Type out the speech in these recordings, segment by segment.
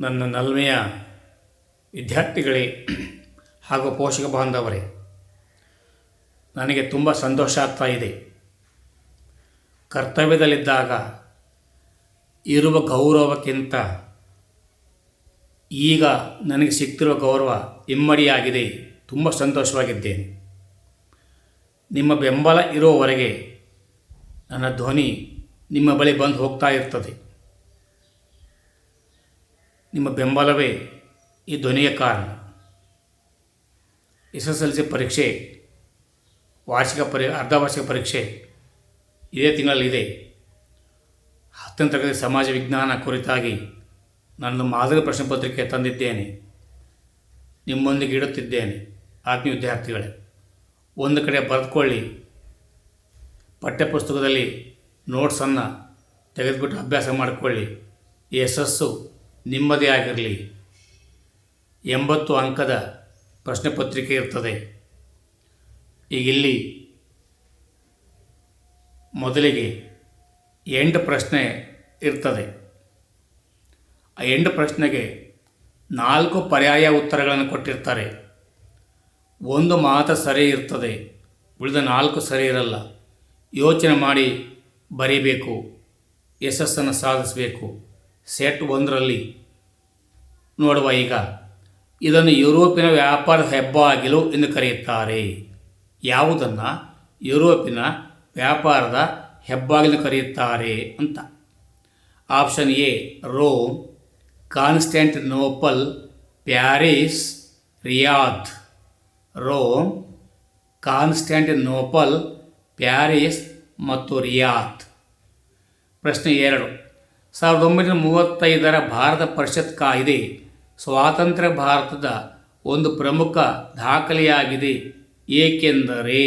ನನ್ನ ನಲ್ಮೆಯ ವಿದ್ಯಾರ್ಥಿಗಳೇ ಹಾಗೂ ಪೋಷಕ ಬಾಂಧವರೇ, ನನಗೆ ತುಂಬ ಸಂತೋಷ ಆಗ್ತಾ ಇದೆ. ಕರ್ತವ್ಯದಲ್ಲಿದ್ದಾಗ ಇರುವ ಗೌರವಕ್ಕಿಂತ ಈಗ ನನಗೆ ಸಿಗ್ತಿರುವ ಗೌರವ ಇಮ್ಮಡಿಯಾಗಿದೆ. ತುಂಬ ಸಂತೋಷವಾಗಿದ್ದೇನೆ. ನಿಮ್ಮ ಬೆಂಬಲ ಇರುವವರೆಗೆ ನನ್ನ ಧ್ವನಿ ನಿಮ್ಮ ಬಳಿ ಬಂದು ಹೋಗ್ತಾ ಇರ್ತದೆ. ನಿಮ್ಮ ಬೆಂಬಲವೇ ಈ ಧ್ವನಿಯ ಕಾರಣ. ಎಸ್ ಎಸ್ ಎಲ್ ಸಿ ಪರೀಕ್ಷೆ, ವಾರ್ಷಿಕ ಪರಿ ಅರ್ಧ ವಾರ್ಷಿಕ ಪರೀಕ್ಷೆ ಇದೇ ತಿಂಗಳಲ್ಲಿದೆ. ಹತ್ತನೇ ತರಗತಿ ಸಮಾಜ ವಿಜ್ಞಾನ ಕುರಿತಾಗಿ ನಾನು ಮಾದರಿ ಪ್ರಶ್ನೆ ಪತ್ರಿಕೆ ತಂದಿದ್ದೇನೆ. ನಿಮ್ಮೊಂದಿಗೆ ಇಡುತ್ತಿದ್ದೇನೆ, ಆತ್ಮೀಯ ವಿದ್ಯಾರ್ಥಿಗಳೇ. ಒಂದು ಕಡೆ ಬರೆದುಕೊಳ್ಳಿ. ಪಠ್ಯಪುಸ್ತಕದಲ್ಲಿ ನೋಟ್ಸನ್ನು ತೆಗೆದುಬಿಟ್ಟು ಅಭ್ಯಾಸ ಮಾಡಿಕೊಳ್ಳಿ. ಯಶಸ್ಸು ನಿಮ್ಮದೇ ಆಗಿರಲಿ. ಎಂಬತ್ತು ಅಂಕದ ಪ್ರಶ್ನೆ ಪತ್ರಿಕೆ ಇರ್ತದೆ. ಈಗ ಇಲ್ಲಿ ಮೊದಲಿಗೆ ಎಂಟು ಪ್ರಶ್ನೆ ಇರ್ತದೆ. ಆ ಎಂಟು ಪ್ರಶ್ನೆಗೆ ನಾಲ್ಕು ಪರ್ಯಾಯ ಉತ್ತರಗಳನ್ನು ಕೊಟ್ಟಿರ್ತಾರೆ. ಒಂದು ಮಾತ್ರ ಸರಿ ಇರ್ತದೆ. ಉಳಿದ ನಾಲ್ಕು ಸರಿ ಇರಲ್ಲ. ಯೋಚನೆ ಮಾಡಿ ಬರೀಬೇಕು. ಯಶಸ್ಸನ್ನು ಸಾಧಿಸಬೇಕು. ಸೆಟ್ ಒಂದರಲ್ಲಿ. ನೋಡುವ ಈಗ, ಇದನ್ನು ಯುರೋಪಿನ ವ್ಯಾಪಾರ ಹೆಬ್ಬಾಗಿಲು ಎಂದು ಕರೆಯುತ್ತಾರೆ. ಯಾವುದನ್ನು ಯುರೋಪಿನ ವ್ಯಾಪಾರದ ಹೆಬ್ಬಾಗಿಲು ಕರೆಯುತ್ತಾರೆ ಅಂತ. Option A, Rome Constantinople Paris, Riyadh. Rome Constantinople Paris ಮತ್ತು ರಿಯಾದ್. ಪ್ರಶ್ನೆ ಎರಡು. ಸಾವಿರದ ಒಂಬೈನೂರ ಮೂವತ್ತೈದರ ಭಾರತ ಪರಿಷತ್ ಕಾಯ್ದೆ ಸ್ವಾತಂತ್ರ್ಯ ಭಾರತದ ಒಂದು ಪ್ರಮುಖ ದಾಖಲೆಯಾಗಿದೆ. ಏಕೆಂದರೆ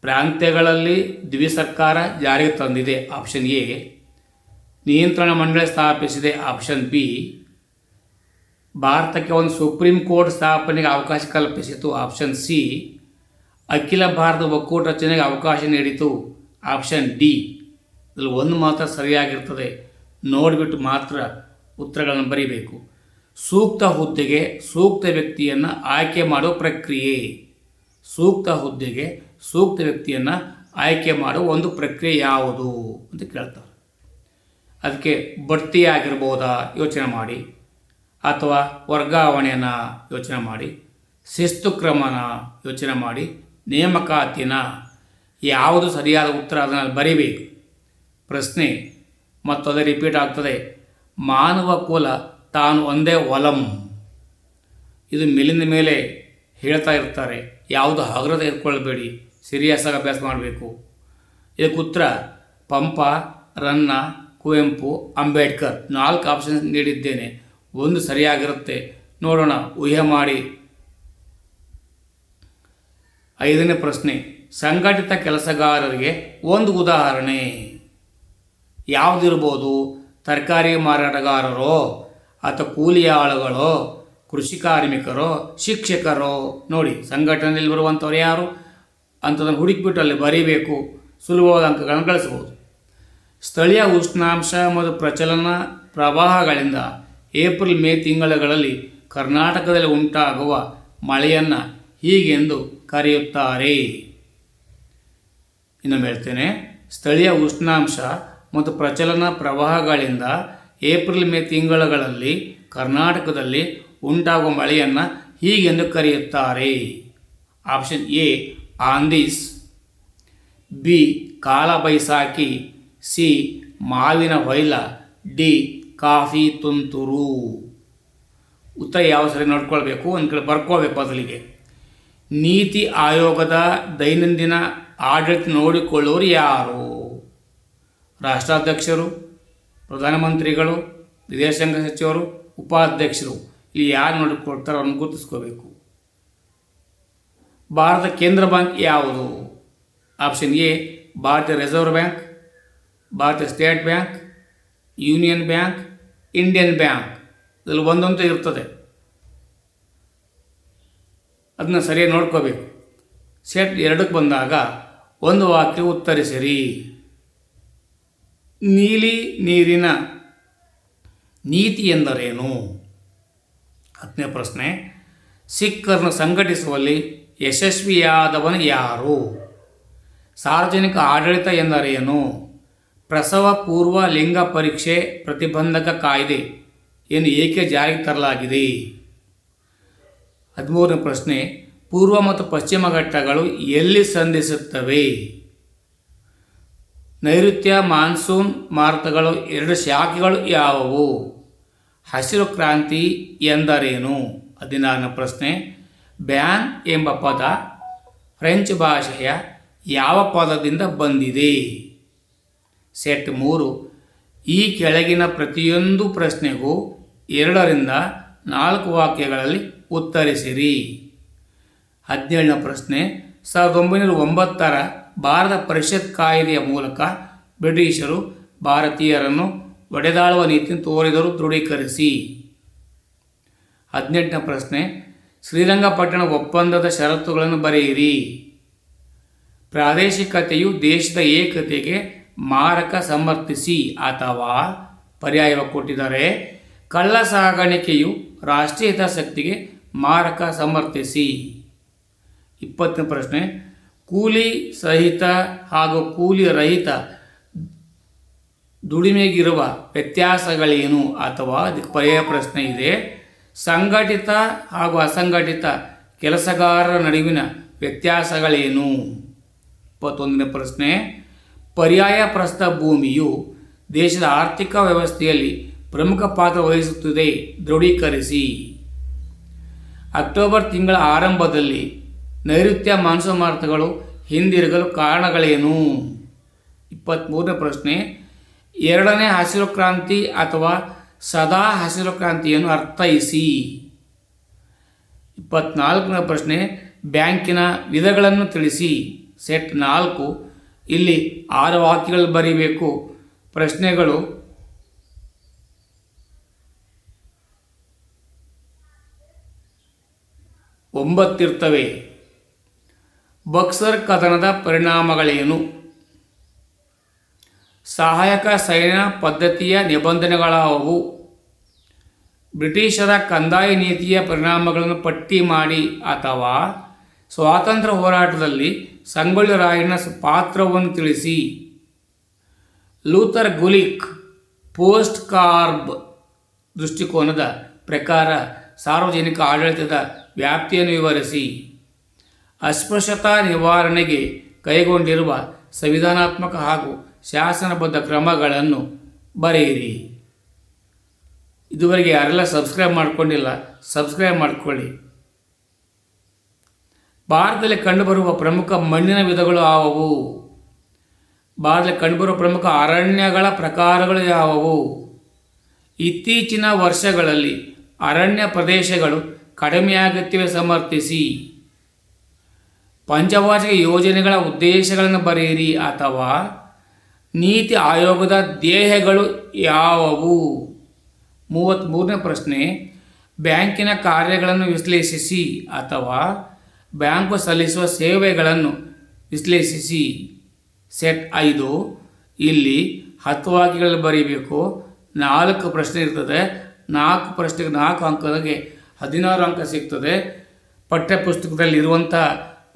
ಪ್ರಾಂತ್ಯಗಳಲ್ಲಿ ದ್ವಿಸರ್ಕಾರ ಜಾರಿಗೆ ತಂದಿದೆ. ಆಪ್ಷನ್ ಎ, ನಿಯಂತ್ರಣ ಮಂಡಳಿ ಸ್ಥಾಪಿಸಿದೆ. ಆಪ್ಷನ್ ಬಿ, ಭಾರತಕ್ಕೆ ಒಂದು ಸುಪ್ರೀಂ ಕೋರ್ಟ್ ಸ್ಥಾಪನೆಗೆ ಅವಕಾಶ ಕಲ್ಪಿಸಿತು. ಆಪ್ಷನ್ ಸಿ, ಅಖಿಲ ಭಾರತ ಒಕ್ಕೂಟ ರಚನೆಗೆ ಅವಕಾಶ ನೀಡಿತು. ಆಪ್ಷನ್ ಡಿ ಇದರಲ್ಲಿ ಒಂದು ಮಾತ್ರ ಸರಿಯಾಗಿರ್ತದೆ. ನೋಡಿಬಿಟ್ಟು ಮಾತ್ರ ಉತ್ತರಗಳನ್ನು ಬರೀಬೇಕು. ಸೂಕ್ತ ಹುದ್ದೆಗೆ ಸೂಕ್ತ ವ್ಯಕ್ತಿಯನ್ನು ಆಯ್ಕೆ ಮಾಡುವ ಪ್ರಕ್ರಿಯೆ. ಸೂಕ್ತ ಹುದ್ದೆಗೆ ಸೂಕ್ತ ವ್ಯಕ್ತಿಯನ್ನು ಆಯ್ಕೆ ಮಾಡುವ ಒಂದು ಪ್ರಕ್ರಿಯೆ ಯಾವುದು ಅಂತ ಕೇಳ್ತಾರೆ. ಅದಕ್ಕೆ ಬಡ್ತಿಯಾಗಿರ್ಬೋದಾ ಯೋಚನೆ ಮಾಡಿ. ಅಥವಾ ವರ್ಗಾವಣೆಯನ್ನು ಯೋಚನೆ ಮಾಡಿ. ಶಿಸ್ತು ಕ್ರಮನ ಯೋಚನೆ ಮಾಡಿ. ನೇಮಕಾತಿನ ಯಾವುದು ಸರಿಯಾದ ಉತ್ತರ ಅದನ್ನು ಬರೀಬೇಕು. ಪ್ರಶ್ನೆ ಮತ್ತು ಅದೇ ರಿಪೀಟ್ ಆಗ್ತದೆ. ಮಾನವ ಕುಲ ತಾನು ಒಂದೇ ಒಲಂ. ಇದು ಮೇಲಿಂದ ಮೇಲೆ ಹೇಳ್ತಾ ಇರ್ತಾರೆ. ಯಾವುದು ಹಗರದ ಎತ್ಕೊಳ್ಬೇಡಿ ಸೀರಿಯಸ್ ಆಗಿ ಅಭ್ಯಾಸ ಮಾಡಬೇಕು. ಇದಕ್ಕೆ ಉತ್ತರ ಪಂಪ, ರನ್ನ, ಕುವೆಂಪು, ಅಂಬೇಡ್ಕರ್ ನಾಲ್ಕು ಆಪ್ಷನ್ಸ್ ನೀಡಿದ್ದೇನೆ. ಒಂದು ಸರಿಯಾಗಿರುತ್ತೆ. ನೋಡೋಣ. ಊಹೆ ಮಾಡಿ. ಐದನೇ ಪ್ರಶ್ನೆ. ಸಂಘಟಿತ ಕೆಲಸಗಾರರಿಗೆ ಒಂದು ಉದಾಹರಣೆ. ಯಾವುದಿರ್ಬೋದು? ತರಕಾರಿ ಮಾರಾಟಗಾರರೋ ಅಥವಾ ಕೂಲಿಯ ಆಳುಗಳೋ, ಕೃಷಿ ಕಾರ್ಮಿಕರೋ, ಶಿಕ್ಷಕರೋ? ನೋಡಿ, ಸಂಘಟನೆಯಲ್ಲಿ ಬರುವಂಥವ್ರು ಯಾರು? ಅಂಥದನ್ನು ಹುಡುಕಿಬಿಟ್ಟು ಅಲ್ಲಿ ಬರೀಬೇಕು. ಸುಲಭವಾದ ಅಂಕಗಳನ್ನು ಗಳಿಸ್ಬೋದು ಸ್ಥಳೀಯ ಉಷ್ಣಾಂಶ ಮತ್ತು ಪ್ರಚಲನ ಪ್ರವಾಹಗಳಿಂದ ಏಪ್ರಿಲ್, ಮೇ ತಿಂಗಳುಗಳಲ್ಲಿ ಕರ್ನಾಟಕದಲ್ಲಿ ಉಂಟಾಗುವ ಮಳೆಯನ್ನು ಹೀಗೆಂದು ಕರೆಯುತ್ತಾರೆ. ಇನ್ನೊಮ್ಮೆ ಹೇಳ್ತೇನೆ, ಸ್ಥಳೀಯ ಉಷ್ಣಾಂಶ ಮತ್ತು ಪ್ರಚಲನ ಪ್ರವಾಹಗಳಿಂದ ಏಪ್ರಿಲ್ ಮೇ ತಿಂಗಳುಗಳಲ್ಲಿ ಕರ್ನಾಟಕದಲ್ಲಿ ಉಂಟಾಗುವ ಮಳೆಯನ್ನು ಹೀಗೆಂದು ಕರೆಯುತ್ತಾರೆ. ಆಪ್ಷನ್ ಎ ಆಂದೀಸ್ ಬಿ ಕಾಲ ಬೈಸಾಖಿ ಸಿ, ಮಾವಿನ ಹೊಯ್ಲ. ಡಿ, ಕಾಫಿ ತುಂತುರು. ಉತ್ತರ ಯಾವ ಸರಿ ನೋಡ್ಕೊಳ್ಬೇಕು ಒಂದು ಕಡೆ ಬರ್ಕೋಬೇಕು ಬದಲಿಗೆ ನೀತಿ ಆಯೋಗದ ದೈನಂದಿನ ಆಡಳಿತ ನೋಡಿಕೊಳ್ಳೋರು ಯಾರು? ರಾಷ್ಟ್ರಾಧ್ಯಕ್ಷರು, ಪ್ರಧಾನಮಂತ್ರಿಗಳು ವಿದೇಶಾಂಗ ಸಚಿವರು, ಉಪಾಧ್ಯಕ್ಷರು. ಇಲ್ಲಿ ಯಾರು ನೋಡಿಕೊಳ್ತಾರೋ ಅವ್ರನ್ನ ಗುರುತಿಸ್ಕೋಬೇಕು. ಭಾರತ ಕೇಂದ್ರ ಬ್ಯಾಂಕ್ ಯಾವುದು? ಆಪ್ಷನ್ ಎ, ಭಾರತೀಯ ರಿಸರ್ವ್ ಬ್ಯಾಂಕ್, ಭಾರತೀಯ state bank, union bank, Indian bank. ಇದರಲ್ಲಿ ಒಂದೊಂದು ಇರ್ತದೆ. ಅದನ್ನ ಸರಿಯಾಗಿ ನೋಡ್ಕೋಬೇಕು. ಸೆಟ್ ಎರಡಕ್ಕೆ ಬಂದಾಗ ಒಂದು ವಾಕ್ಯ ಉತ್ತರಿಸಿರಿ. ನೀಲಿ ನೀರಿನ ನೀತಿ ಎಂದರೇನು? ಹತ್ತನೇ ಪ್ರಶ್ನೆ, ಸಿಖ್ಖರನ್ನು ಸಂಘಟಿಸುವಲ್ಲಿ ಯಶಸ್ವಿಯಾದವನು ಯಾರು? ಸಾರ್ವಜನಿಕ ಆಡಳಿತ ಎಂದರೇನು? ಪ್ರಸವ ಪೂರ್ವ ಲಿಂಗ ಪರೀಕ್ಷೆ ಪ್ರತಿಬಂಧಕ ಕಾಯ್ದೆ ಏನು ಏಕೆ ಜಾರಿಗೆ ತರಲಾಗಿದೆ? ಹದಿಮೂರನೇ ಪ್ರಶ್ನೆ, ಪೂರ್ವ ಮತ್ತು ಪಶ್ಚಿಮ ಘಟ್ಟಗಳು ಎಲ್ಲಿ ಸಂಧಿಸುತ್ತವೆ? ನೈಋತ್ಯ ಮಾನ್ಸೂನ್ ಮಾರುತಗಳು ಎರಡು ಶಾಖೆಗಳು ಯಾವುವು? ಹಸಿರು ಕ್ರಾಂತಿ ಎಂದರೇನು? ಹದಿನಾರನೇ ಪ್ರಶ್ನೆ. ಬ್ಯಾನ್ ಎಂಬ ಪದ ಫ್ರೆಂಚ್ ಭಾಷೆಯ ಯಾವ ಪದದಿಂದ ಬಂದಿದೆ? ಸೆಟ್ ಮೂರು. ಈ ಕೆಳಗಿನ ಪ್ರತಿಯೊಂದು ಪ್ರಶ್ನೆಗೂ ಎರಡರಿಂದ ನಾಲ್ಕು ವಾಕ್ಯಗಳಲ್ಲಿ ಉತ್ತರಿಸಿರಿ. ಹದಿನೇಳನೇ ಪ್ರಶ್ನೆ. ಸಾವಿರದ ಒಂಬೈನೂರ ಒಂಬತ್ತರ ಭಾರತ ಪರಿಷತ್ ಕಾಯ್ದೆಯ ಮೂಲಕ ಬ್ರಿಟಿಷರು ಭಾರತೀಯರನ್ನು ಒಡೆದಾಳುವ ನೀತಿ ತೋರಿದರು ದೃಢೀಕರಿಸಿ. ಹದಿನೆಂಟನೇ ಪ್ರಶ್ನೆ, ಶ್ರೀರಂಗಪಟ್ಟಣ ಒಪ್ಪಂದದ ಷರತ್ತುಗಳನ್ನು ಬರೆಯಿರಿ. ಪ್ರಾದೇಶಿಕತೆಯು ದೇಶದ ಏಕತೆಗೆ ಮಾರಕ ಸಮರ್ಥಿಸಿ ಅಥವಾ ಪರ್ಯಾಯ ಕೊಟ್ಟಿದ್ದಾರೆ, ಕಳ್ಳ ಸಾಗಾಣಿಕೆಯು ರಾಷ್ಟ್ರೀಯ ಹಿತಾಸಕ್ತಿಗೆ ಮಾರಕ ಸಮರ್ಥಿಸಿ. ಇಪ್ಪತ್ತನೇ ಪ್ರಶ್ನೆ ಕೂಲಿ ಸಹಿತ ಹಾಗೂ ಕೂಲಿ ರಹಿತ ದುಡಿಮೆಗಿರುವ ವ್ಯತ್ಯಾಸಗಳೇನು ಅಥವಾ ಪರ್ಯಾಯ ಪ್ರಶ್ನೆ ಇದೆ. ಸಂಘಟಿತ ಹಾಗೂ ಅಸಂಘಟಿತ ಕೆಲಸಗಾರರ ನಡುವಿನ ವ್ಯತ್ಯಾಸಗಳೇನು? ಇಪ್ಪತ್ತೊಂದನೇ ಪ್ರಶ್ನೆ. ಪರ್ಯಾಯ ಪ್ರಸ್ಥ ಭೂಮಿಯು ದೇಶದ ಆರ್ಥಿಕ ವ್ಯವಸ್ಥೆಯಲ್ಲಿ ಪ್ರಮುಖ ಪಾತ್ರ ವಹಿಸುತ್ತದೆ. ದೃಢೀಕರಿಸಿ. ಅಕ್ಟೋಬರ್ ತಿಂಗಳ ಆರಂಭದಲ್ಲಿ ನೈಋತ್ಯ ಮಾನ್ಸೂನ್ ಮಾರುತಗಳು ಹಿಂದಿರುಗಲು ಕಾರಣಗಳೇನು? ಇಪ್ಪತ್ತ್ಮೂರನೇ ಪ್ರಶ್ನೆ. ಎರಡನೇ ಹಸಿರು ಕ್ರಾಂತಿ ಅಥವಾ ಸದಾ ಹಸಿರು ಕ್ರಾಂತಿಯನ್ನು ಅರ್ಥೈಸಿ. ಇಪ್ಪತ್ನಾಲ್ಕನೇ ಪ್ರಶ್ನೆ. ಬ್ಯಾಂಕಿನ ವಿಧಗಳನ್ನು ತಿಳಿಸಿ. ಸೆಟ್ ನಾಲ್ಕು. ಇಲ್ಲಿ ಆರು ವಾಕ್ಯಗಳು ಬರೀಬೇಕು. ಪ್ರಶ್ನೆಗಳು. ಒಂಬತ್ತಿರ್ತವೆ. ಬಕ್ಸರ್ ಕದನದ ಪರಿಣಾಮಗಳೇನು? ಸಹಾಯಕ ಸೈನ್ಯ ಪದ್ಧತಿಯ ನಿಬಂಧನೆಗಳಾವು ಬ್ರಿಟಿಷರ ಕಂದಾಯ ನೀತಿಯ ಪರಿಣಾಮಗಳನ್ನು ಪಟ್ಟಿ ಮಾಡಿ ಅಥವಾ ಸ್ವಾತಂತ್ರ್ಯ ಹೋರಾಟದಲ್ಲಿ ಸಂಗೊಳ್ಳಿ ರಾಯಣ್ಣ ಪಾತ್ರವನ್ನು ತಿಳಿಸಿ. ಲೂಥರ್ ಗುಲಿಕ್ ಪೋಸ್ಟ್ ಕಾರ್ಬ್ ದೃಷ್ಟಿಕೋನದ ಪ್ರಕಾರ ಸಾರ್ವಜನಿಕ ಆಡಳಿತದ ವ್ಯಾಪ್ತಿಯನ್ನು ವಿವರಿಸಿ. ಅಸ್ಪೃಶ್ಯತಾ ನಿವಾರಣೆಗೆ ಕೈಗೊಂಡಿರುವ ಸಂವಿಧಾನಾತ್ಮಕ ಹಾಗೂ ಶಾಸನಬದ್ಧ ಕ್ರಮಗಳನ್ನು ಬರೆಯಿರಿ. ಇದುವರೆಗೆ ಯಾರೆಲ್ಲ ಸಬ್ಸ್ಕ್ರೈಬ್ ಮಾಡಿಕೊಂಡಿಲ್ಲ, ಸಬ್ಸ್ಕ್ರೈಬ್ ಮಾಡಿಕೊಳ್ಳಿ. ಭಾರತದಲ್ಲಿ ಕಂಡುಬರುವ ಪ್ರಮುಖ ಮಣ್ಣಿನ ವಿಧಗಳು ಯಾವುವು? ಭಾರತದಲ್ಲಿ ಕಂಡುಬರುವ ಪ್ರಮುಖ ಅರಣ್ಯಗಳ ಪ್ರಕಾರಗಳು ಯಾವುವು? ಇತ್ತೀಚಿನ ವರ್ಷಗಳಲ್ಲಿ ಅರಣ್ಯ ಪ್ರದೇಶಗಳು ಕಡಿಮೆಯಾಗುತ್ತಿವೆ ಸಮರ್ಥಿಸಿ. ಪಂಚವಾರ್ಷಿಕ ಯೋಜನೆಗಳ ಉದ್ದೇಶಗಳನ್ನು ಬರೆಯಿರಿ ಅಥವಾ ನೀತಿ ಆಯೋಗದ ದೇಹಗಳು ಯಾವುವು? ಮೂವತ್ತ್ಮೂರನೇ ಪ್ರಶ್ನೆ. ಬ್ಯಾಂಕಿನ ಕಾರ್ಯಗಳನ್ನು ವಿಶ್ಲೇಷಿಸಿ ಅಥವಾ ಬ್ಯಾಂಕು ಸಲ್ಲಿಸುವ ಸೇವೆಗಳನ್ನು ವಿಶ್ಲೇಷಿಸಿ. ಸೆಟ್ ಐದು. ಇಲ್ಲಿ ಹತ್ತು ವಾಕ್ಯಗಳಲ್ಲಿ ಬರೀಬೇಕು. ನಾಲ್ಕು ಪ್ರಶ್ನೆ ಇರ್ತದೆ. ನಾಲ್ಕು ಪ್ರಶ್ನೆಗೆ ನಾಲ್ಕು ಅಂಕದಾಗೆ ಹದಿನಾರು ಅಂಕ ಸಿಗ್ತದೆ. ಪಠ್ಯಪುಸ್ತಕದಲ್ಲಿ ಇರುವಂಥ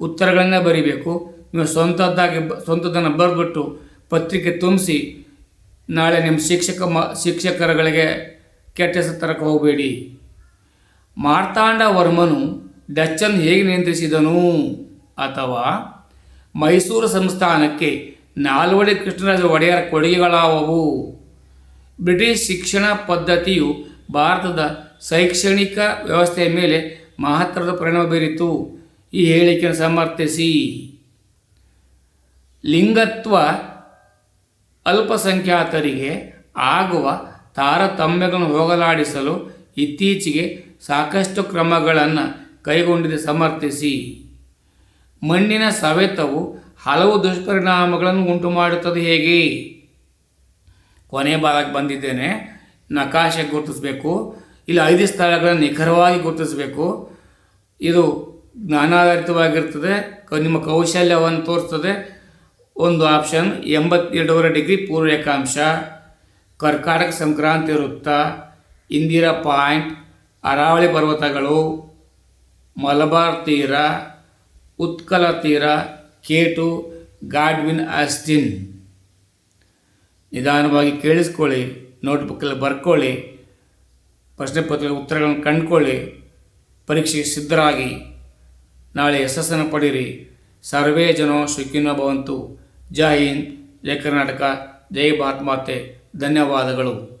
ಉತ್ತರಗಳನ್ನೇ ಬರೀಬೇಕು. ನೀವು ಸ್ವಂತದ್ದಾಗಿ ಸ್ವಂತದನ್ನು ಬರೆದ್ಬಿಟ್ಟು ಪತ್ರಿಕೆ ತುಂಬಿಸಿ ನಾಳೆ ನಿಮ್ಮ ಶಿಕ್ಷಕ ಮ, ಶಿಕ್ಷಕರುಗಳಿಗೆ ಕೆಟ್ಟ ತರಕ್ಕೆ ಹೋಗಬೇಡಿ. ಮಾರ್ತಾಂಡ ವರ್ಮನು ಡಚ್ಚನ್ನು ಹೇಗೆ ನಿಯಂತ್ರಿಸಿದನು? ಅಥವಾ ಮೈಸೂರು ಸಂಸ್ಥಾನಕ್ಕೆ ನಾಲ್ವಡಿ ಕೃಷ್ಣರಾಜ ಒಡೆಯರ ಕೊಡುಗೆಗಳಾವವು? ಬ್ರಿಟಿಷ್ ಶಿಕ್ಷಣ ಪದ್ಧತಿಯು ಭಾರತದ ಶೈಕ್ಷಣಿಕ ವ್ಯವಸ್ಥೆಯ ಮೇಲೆ ಮಹತ್ತರದ ಪರಿಣಾಮ ಬೀರಿತು ಈ ಹೇಳಿಕೆಯನ್ನು ಸಮರ್ಥಿಸಿ. ಲಿಂಗತ್ವ ಅಲ್ಪಸಂಖ್ಯಾತರಿಗೆ ಆಗುವ ತಾರತಮ್ಯಗಳನ್ನು ಹೋಗಲಾಡಿಸಲು ಇತ್ತೀಚೆಗೆ ಸಾಕಷ್ಟು ಕ್ರಮಗಳನ್ನು ಕೈಗೊಂಡಿದೆ ಸಮರ್ಥಿಸಿ. ಮಣ್ಣಿನ ಸವೆತವು ಹಲವು ದುಷ್ಪರಿಣಾಮಗಳನ್ನು ಉಂಟು ಮಾಡುತ್ತದೆ ಹೇಗೆ? ಕೊನೆ ಭಾಗಕ್ಕೆ ಬಂದಿದ್ದೇನೆ. ನಕಾಶೆ ಗುರುತಿಸಬೇಕು. ಇಲ್ಲಿ ಐದು ಸ್ಥಳಗಳನ್ನು ನಿಖರವಾಗಿ ಗುರುತಿಸಬೇಕು. ಇದು ಜ್ಞಾನಾಧಾರಿತವಾಗಿರ್ತದೆ. ನಿಮ್ಮ ಕೌಶಲ್ಯವನ್ನು ತೋರಿಸ್ತದೆ. ಒಂದು ಆಪ್ಷನ್, ಎಂಬತ್ತೆರಡೂವರೆ ಡಿಗ್ರಿ ಪೂರ್ವ ರೇಖಾಂಶ ಕರ್ಕಾಟಕ ಸಂಕ್ರಾಂತಿ ವೃತ್ತ, ಇಂದಿರಾ ಪಾಯಿಂಟ್, ಅರಾವಳಿ ಪರ್ವತಗಳು, ಮಲಬಾರ್ ತೀರ, ಉತ್ಕಲ ತೀರ, ಕೇಟು, ಗಾಡ್ವಿನ್ ಆಸ್ಟಿನ್. ನಿಧಾನವಾಗಿ ಕೇಳಿಸ್ಕೊಳ್ಳಿ, ನೋಟ್ಬುಕ್ಕಲ್ಲಿ ಬರ್ಕೊಳ್ಳಿ, ಪ್ರಶ್ನೆ ಪತ್ರಿಕೆ ಉತ್ತರಗಳನ್ನು ಕಂಡುಕೊಳ್ಳಿ, ಪರೀಕ್ಷೆಗೆ ಸಿದ್ಧರಾಗಿ. ನಾಳೆ ಯಶಸ್ಸನ್ನು ಪಡೀರಿ ಸರ್ವೇ ಜನೋ ಸುಖಿನೋ ಭವಂತು. ಜೈ ಹಿಂದ್, ಜೈ ಕರ್ನಾಟಕ, ಜೈ ಭಾರತ್ ಮಾತೆ. ಧನ್ಯವಾದಗಳು.